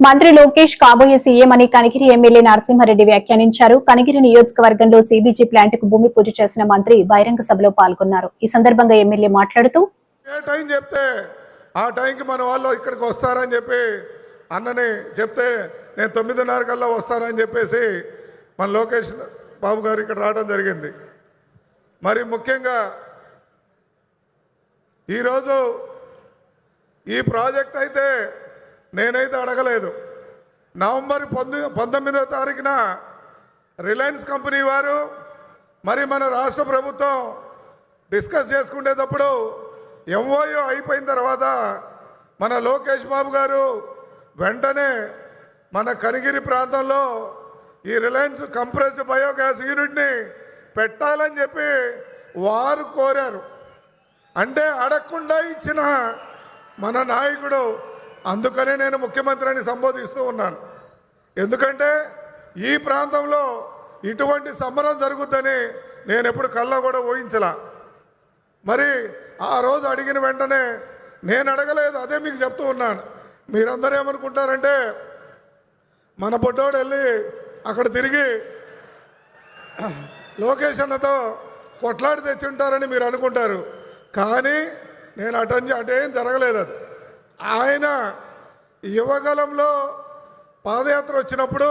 మంత్రి లోకేష్ కాబోయే సీఎం అని కనిగిరి ఎమ్మెల్యే నరసింహారెడ్డి వ్యాఖ్యానించారు. కనిగిరి నియోజకవర్గంలో సీబీజీ ప్లాంట్కు భూమి పూజ చేసిన మంత్రి బహిరంగ సభలో పాల్గొన్నారు. ఈ సందర్భంగా ఎమ్మెల్యే మాట్లాడుతూ టైం చెప్తే ఆ టైంకి మన వాళ్ళు ఇక్కడికి వస్తారని చెప్పి అన్నని చెప్తే నేను తొమ్మిదిన్నర కల్లా వస్తానని చెప్పేసి మన లోకేష్ బాబు గారు ఇక్కడ రావడం జరిగింది. మరి ముఖ్యంగా ఈరోజు ఈ ప్రాజెక్ట్ అయితే నేనైతే అడగలేదు. నవంబర్ పంతొమ్మిది పంతొమ్మిదో తారీఖున రిలయన్స్ కంపెనీ వారు మరి మన రాష్ట్ర ప్రభుత్వం డిస్కస్ చేసుకునేటప్పుడు ఎంఓయూ అయిపోయిన తర్వాత మన లోకేష్ బాబు గారు వెంటనే మన కనిగిరి ప్రాంతంలో ఈ రిలయన్స్ కంప్రెస్డ్ బయోగ్యాస్ యూనిట్ని పెట్టాలని చెప్పి వారు కోరారు. అంటే అడగకుండా ఇచ్చిన మన నాయకుడు అందుకనే నేను ముఖ్యమంత్రిని సంబోధిస్తూ ఉన్నాను. ఎందుకంటే ఈ ప్రాంతంలో ఇటువంటి సంబరం జరుగుద్దని నేను ఎప్పుడు కళ్ళ కూడా ఊహించలా. మరి ఆ రోజు అడిగిన వెంటనే నేను అడగలేదు అదే మీకు చెప్తూ ఉన్నాను. మీరందరూ ఏమనుకుంటారంటే మన బొడ్డోడు వెళ్ళి అక్కడ తిరిగి లోకేష్ అన్నతో కొట్లాడి తెచ్చి ఉంటారని మీరు అనుకుంటారు. కానీ నేను అటెండ్ అటేం జరగలేదు అది. ఆయన యువగలంలో పాదయాత్ర వచ్చినప్పుడు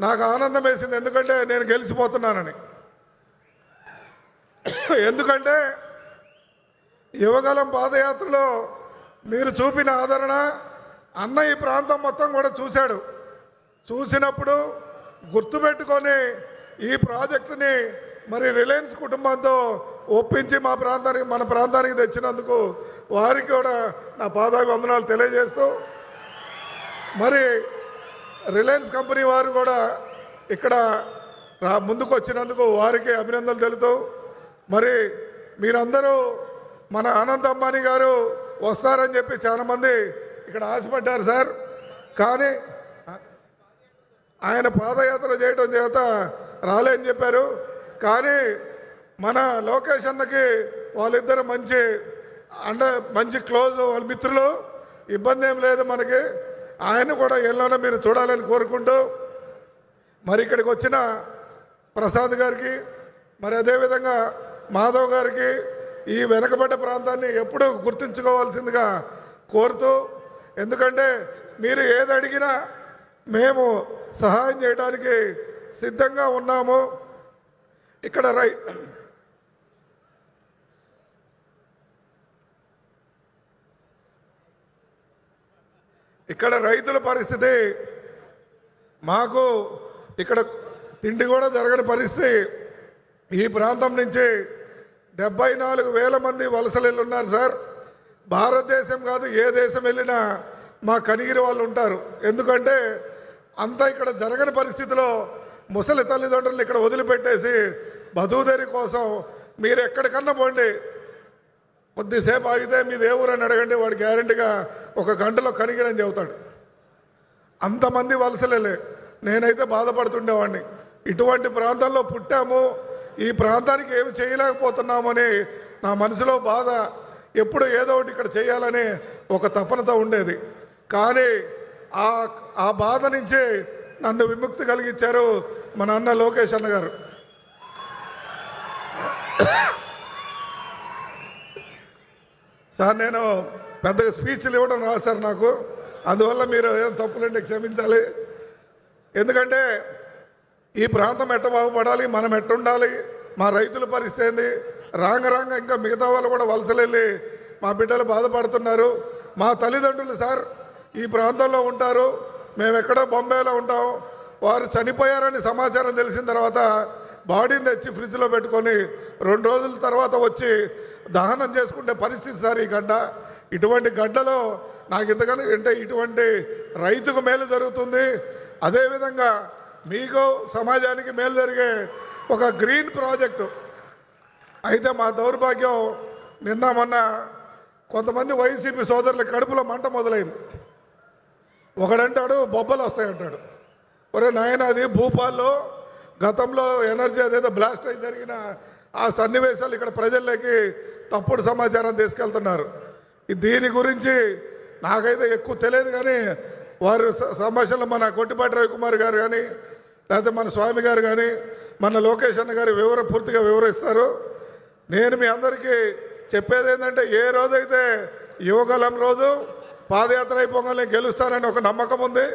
నాకు ఆనందం వేసింది. ఎందుకంటే నేను గెలిచిపోతున్నానని. ఎందుకంటే యువగలం పాదయాత్రలో మీరు చూపిన ఆదరణ అన్న ఈ ప్రాంతం మొత్తం కూడా చూశాడు. చూసినప్పుడు గుర్తుపెట్టుకొని ఈ ప్రాజెక్టుని మరి రిలయన్స్ కుటుంబంతో ఒప్పించి మా ప్రాంతానికి మన ప్రాంతానికి తెచ్చినందుకు వారికి కూడా నా పాదాభివందనాలు తెలియజేస్తూ మరి రిలయన్స్ కంపెనీ వారు కూడా ఇక్కడ రా ముందుకు వచ్చినందుకు వారికి అభినందనలు తెలుతూ మరి మీరందరూ మన అనంత్ అంబానీ గారు వస్తారని చెప్పి చాలామంది ఇక్కడ ఆశపడ్డారు సార్. కానీ ఆయన పాదయాత్ర చేయడం చేత రాలేని చెప్పారు. కానీ మన లోకేష్ అన్నకి వాళ్ళిద్దరు మంచి అండ మంచి క్లోజ్ వాళ్ళ మిత్రులు. ఇబ్బంది ఏం లేదు మనకి. ఆయన కూడా ఎల్లోనో మీరు చూడాలని కోరుకుంటూ మరి ఇక్కడికి వచ్చిన ప్రసాద్ గారికి మరి అదేవిధంగా మాధవ్ గారికి ఈ వెనకబడ్డ ప్రాంతాన్ని ఎప్పుడూ గుర్తుంచుకోవాల్సిందిగా కోరుతూ ఎందుకంటే మీరు ఏది అడిగినా మేము సహాయం చేయడానికి సిద్ధంగా ఉన్నాము. ఇక్కడ రై ఇక్కడ రైతుల పరిస్థితి మాకు ఇక్కడ తిండి కూడా జరగని పరిస్థితి. ఈ ప్రాంతం నుంచి డెబ్బై నాలుగు వేల మంది వలసలు ఉన్నారు సార్. భారతదేశం కాదు ఏ దేశం వెళ్ళినా మా కనిగిరి వాళ్ళు ఉంటారు. ఎందుకంటే అంతా ఇక్కడ జరగని పరిస్థితిలో ముసలి తల్లిదండ్రులు ఇక్కడ వదిలిపెట్టేసి బదూదరి కోసం మీరు ఎక్కడికన్నా పోండి. కొద్దిసేపు ఆగితే మీ ఏ అని అడగండి వాడు గ్యారంటీగా ఒక గంటలో కనిగిరని చెబుతాడు. అంతమంది వలసలేలే. నేనైతే బాధపడుతుండేవాడిని. ఇటువంటి ప్రాంతాల్లో పుట్టాము. ఈ ప్రాంతానికి ఏమి చేయలేకపోతున్నామని నా మనసులో బాధ. ఎప్పుడు ఏదో ఒకటి ఇక్కడ చేయాలని ఒక తపనతో ఉండేది. కానీ ఆ ఆ బాధ నుంచి నన్ను విముక్తి కలిగించారు మన అన్న లోకేష్ అన్న గారు. సార్ నేను పెద్దగా స్పీచ్లు ఇవ్వడం రాదు సార్ నాకు. అందువల్ల మీరు ఏం తప్పులంటే క్షమించాలి. ఎందుకంటే ఈ ప్రాంతం ఎట్ట బాగుపడాలి మనం ఎట్ట ఉండాలి మా రైతుల పరిస్థితి ఏంది? రాంగ రాంగ ఇంకా మిగతా వాళ్ళు కూడా వలసలెళ్ళి మా బిడ్డలు బాధపడుతున్నారు. మా తల్లిదండ్రులు సార్ ఈ ప్రాంతంలో ఉంటారు. మేము ఎక్కడో బొంబాయిలో ఉంటాం. వారు చనిపోయారని సమాచారం తెలిసిన తర్వాత బాడీని తెచ్చి ఫ్రిడ్జ్లో పెట్టుకొని రెండు రోజుల తర్వాత వచ్చి దహనం చేసుకునే పరిస్థితి సార్ ఈ గడ్డ. ఇటువంటి గడ్డలో నాకు ఇంతకన్నా అంటే ఇటువంటి రైతుకు మేలు జరుగుతుంది. అదేవిధంగా మీకు సమాజానికి మేలు జరిగే ఒక గ్రీన్ ప్రాజెక్టు. అయితే మా దౌర్భాగ్యం నిన్న మొన్న కొంతమంది వైసీపీ సోదరుల కడుపులో మంట మొదలైంది. ఒకడంటాడు బొబ్బలు వస్తాయంటాడు. ఒరే నాయన అది భూపాల్లో గతంలో ఎనర్జీ అదేదో బ్లాస్ట్ అయి జరిగిన ఆ సన్నివేశాలు ఇక్కడ ప్రజల్లోకి తప్పుడు సమాచారం తీసుకెళ్తున్నారు. దీని గురించి నాకైతే ఎక్కువ తెలియదు కానీ వారు స- సంభాషణలో మన కొట్టిపాటి రవికుమార్ గారు కానీ లేకపోతే మన స్వామి గారు కానీ మన లోకేష్ అన్న గారు వివర పూర్తిగా వివరిస్తారు. నేను మీ అందరికీ చెప్పేది ఏంటంటే ఏ రోజైతే యువగలం రోజు పాదయాత్ర అయిపోగానే గెలుస్తానని ఒక నమ్మకం ఉంది.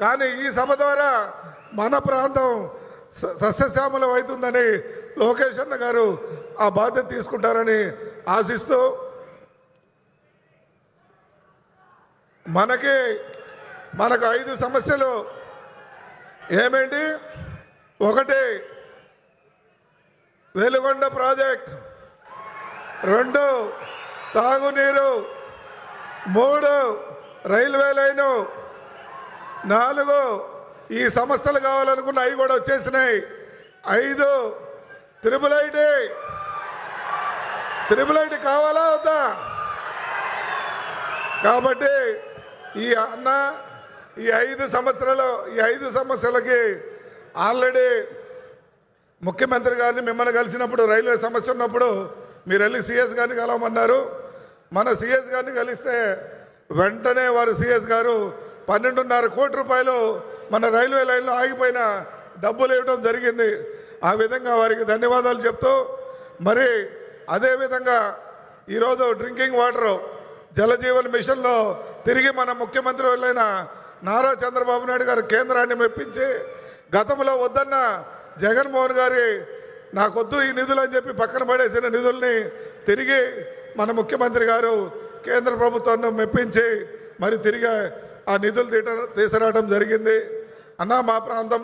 కానీ ఈ సభ ద్వారా మన ప్రాంతం సస్యశ్యామలం అవుతుందని లోకేష్ అన్న గారు ఆ బాధ్యత తీసుకుంటారని ఆశిస్తూ మనకి మనకు ఐదు సమస్యలు ఏమేంటి? ఒకటి వెలుగొండ ప్రాజెక్ట్. రెండు తాగునీరు. మూడు రైల్వే లైను. నాలుగు ఈ సంస్థలు కావాలనుకున్న అవి కూడా వచ్చేసినాయి. ఐదు త్రిబుల్ ఐటీ త్రిబుల్ ఐటీ కావాలా వద్దా? కాబట్టి ఈ అన్న ఈ ఐదు సంవత్సరాలు ఈ ఐదు సమస్యలకి ఆల్రెడీ ముఖ్యమంత్రి గారిని మిమ్మల్ని కలిసినప్పుడు రైల్వే సమస్య ఉన్నప్పుడు మీరు వెళ్ళి సిఎస్ గారిని కలవమన్నారు. మన సిఎస్ గారిని కలిస్తే వెంటనే వారు సిఎస్ గారు పన్నెండున్నర కోటి రూపాయలు మన రైల్వే లైన్లో ఆగిపోయిన డబ్బులు ఇవ్వడం జరిగింది. ఆ విధంగా వారికి ధన్యవాదాలు చెప్తూ మరి అదేవిధంగా ఈరోజు డ్రింకింగ్ వాటర్ జలజీవన్ మిషన్లో తిరిగి మన ముఖ్యమంత్రి వాళ్ళైన నారా చంద్రబాబు నాయుడు గారు కేంద్రాన్ని మెప్పించి గతంలో వద్దన్న జగన్మోహన్ గారి నాకొద్దు ఈ నిధులు అని చెప్పి పక్కన పడేసిన నిధుల్ని తిరిగి మన ముఖ్యమంత్రి గారు కేంద్ర ప్రభుత్వాన్ని మెప్పించి మరి తిరిగి ఆ నిధులు తీట తీసుకురావడం జరిగింది. అన్న మా ప్రాంతంలో